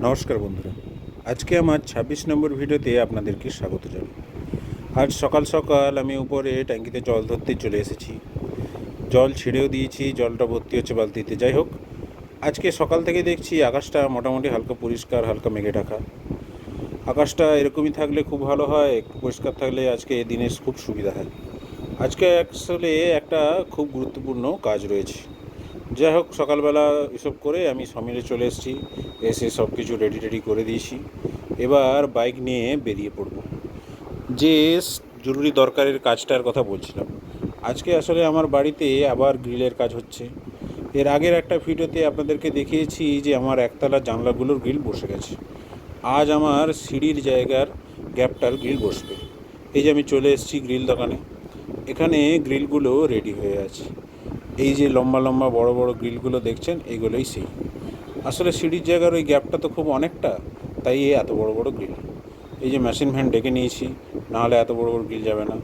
নমস্কার বন্ধুরা। আজকে আমার ছাব্বিশ নম্বর ভিডিওতে আপনাদেরকে স্বাগত জানাই। আজ সকাল সকাল আমি উপরে ট্যাঙ্কিতে জল ধরতে চলে এসেছি। জল ছেড়েও দিয়েছি, জলটা ভর্তি হচ্ছে বালতিতে। যাই হোক, আজকে সকাল থেকে দেখছি আকাশটা মোটামুটি হালকা পরিষ্কার, হালকা মেঘে ঢাকা। আকাশটা এরকমই থাকলে খুব ভালো হয়, পরিষ্কার থাকলে আজকে দিনের খুব সুবিধা হয়। আজকে আসলে একটা খুব গুরুত্বপূর্ণ কাজ রয়েছে। যাই হোক, সকালবেলা এসব করে আমি সমিলে চলে এসেছি। এসে সব কিছু রেডি টেডি করে দিয়েছি। এবার বাইক নিয়ে বেরিয়ে পড়ব। যে জরুরি দরকারের কাজটার কথা বলছিলাম। আজকে আসলে আমার বাড়িতে আবার গ্রিলের কাজ হচ্ছে। এর আগের একটা ভিডিওতে আপনাদেরকে দেখিয়েছি যে আমার একতলা জানলাগুলোর গ্রিল বসে গেছে। আজ আমার সিঁড়ির জায়গার গ্যাপটার গ্রিল বসবে। এই যে আমি চলে এসেছি গ্রিল দোকানে। এখানে গ্রিলগুলো রেডি হয়ে আছে। এই যে লম্বা লম্বা বড় বড় গ্রিলগুলো দেখছেন, এগুলোই সেই। আসলে সিঁড়ির জায়গার ওই গ্যাপটা তো খুব অনেকটা, তাই এই এত বড় বড় গ্রিল। এই যে মেশিন ভ্যান ডেকে নিয়েছি, নাহলে এত বড় বড় গ্রিল যাবে না।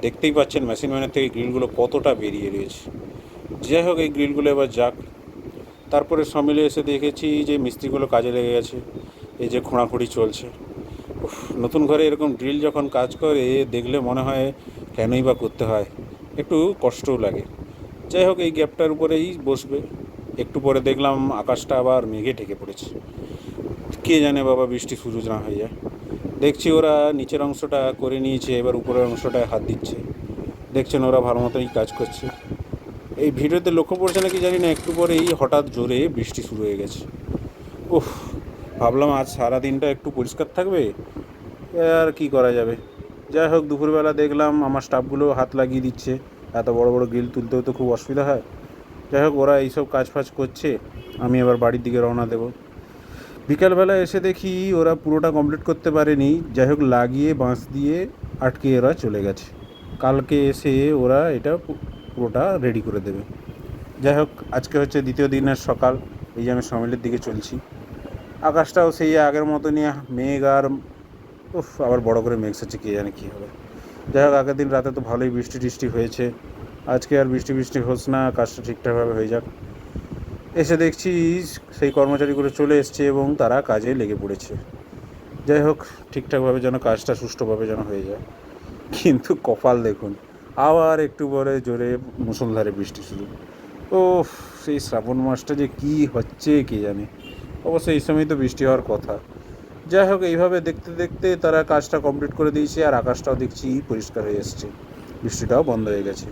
দেখতেই পাচ্ছেন মেশিন ভ্যানের থেকে গ্রিলগুলো কতটা বেরিয়ে রয়েছে। যাই হোক, এই গ্রিলগুলো এবার যাক। তারপরে সমিলে এসে দেখেছি যে মিস্ত্রিগুলো কাজে লেগে গেছে, এই যে খোঁড়াখুঁড়ি চলছে। নতুন ঘরে এরকম ড্রিল যখন কাজ করে, দেখলে মনে হয় কেনই বা করতে হয়। একটু কষ্টও লাগে। যাই হোক, এই গ্যাপটার উপরেই বসবে। একটু পরে দেখলাম আকাশটা আবার মেঘে ঢেকে পড়েছে। কে জানে বাবা, বৃষ্টি শুরু না হয়ে যায়। দেখছি ওরা নিচের অংশটা করে নিয়েছে, এবার উপরের অংশটায় হাত দিচ্ছে। দেখছেন ওরা ভালো মতোই কাজ করছে। এই ভিডিওতে লক্ষ্য পড়ছে নাকি জানি না, একটু পরেই হঠাৎ জোরে বৃষ্টি শুরু হয়ে গেছে। উফ, ভাবলাম আজ সারা দিনটা একটু পরিষ্কার থাকবে। আর কি করা যাবে? যাই হোক, দুপুরবেলা দেখলাম আমার স্টাফগুলো হাত লাগিয়ে দিচ্ছে। এত বড় বড় গ্রিল তুলতেও তো খুব অসুবিধা হয়। যাই হোক, ওরা এইসব কাজ ফাজ করছে, আমি এবার বাড়ির দিকে রওনা দেবো। বিকালবেলা এসে দেখি ওরা পুরোটা কমপ্লিট করতে পারেনি। যাই হোক, লাগিয়ে বাঁশ দিয়ে আটকে ওরা চলে গেছে। কালকে এসে ওরা এটা পুরোটা রেডি করে দেবে। যাই হোক, আজকে হচ্ছে দ্বিতীয় দিনের সকাল, এই যে আমি সমিলের দিকে চলছি। আকাশটাও সেই আগের মতনই, মেঘ আর উফ, আবার বড় করে মেঘ হচ্ছে কে জানে কী হবে। যাই হোক, আগের দিন রাতে তো ভালোই বৃষ্টি টিষ্টি হয়েছে। আজকে আর বৃষ্টি বৃষ্টি হোস না, কাজটা ঠিকঠাকভাবে হয়ে যাক। এসে দেখছি সেই কর্মচারীগুলো চলে এসছে এবং তারা কাজে লেগে পড়েছে। যাই হোক, ঠিকঠাকভাবে যেন কাজটা সুষ্ঠুভাবে যেন হয়ে যায়। কিন্তু কপাল দেখুন, আবার একটু পরে জোরে মুসলধারে বৃষ্টি শুরু। ও সেই শ্রাবণ মাসটা যে কি হচ্ছে কে জানে? অবশ্য এই সময় তো বৃষ্টি হওয়ার কথা। যাই হোক, এইভাবে দেখতে দেখতে তারা কাজটা কমপ্লিট করে দিয়েছে আর আকাশটাও দেখছি পরিষ্কার হয়ে এসছে। বৃষ্টিটাও বন্ধ হয়ে গেছে।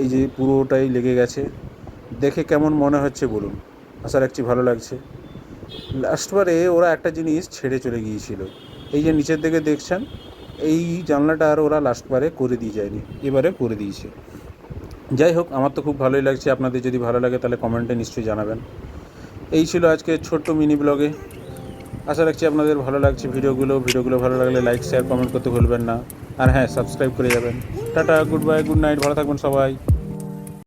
এই যে পুরোটাই লেগে গেছে। দেখে কেমন মনে হচ্ছে বলুন। আশা রাখছি ভালো লাগছে। লাস্টবারে ওরা একটা জিনিস ছেড়ে চলে গিয়েছিল। এই যে নিচের দিকে দেখছেন, এই জানলাটা আর ওরা লাস্টবারে করে দিয়ে যায়নি, এবারে করে দিয়েছে। যাই হোক, আমার তো খুব ভালোই লাগছে। আপনাদের যদি ভালো লাগে তাহলে কমেন্টে নিশ্চয়ই জানাবেন। এই ছিল আজকে ছোট্ট মিনি ব্লগে আশা রাখছি আপনাদের ভালো লাগছে ভিডিওগুলো। ভিডিওগুলো ভালো লাগলে লাইক শেয়ার কমেন্ট করতে ভুলবেন না। আর হ্যাঁ সাবস্ক্রাইব করে যাবেন। Tata good bye good night ভালো থাকবেন সবাই।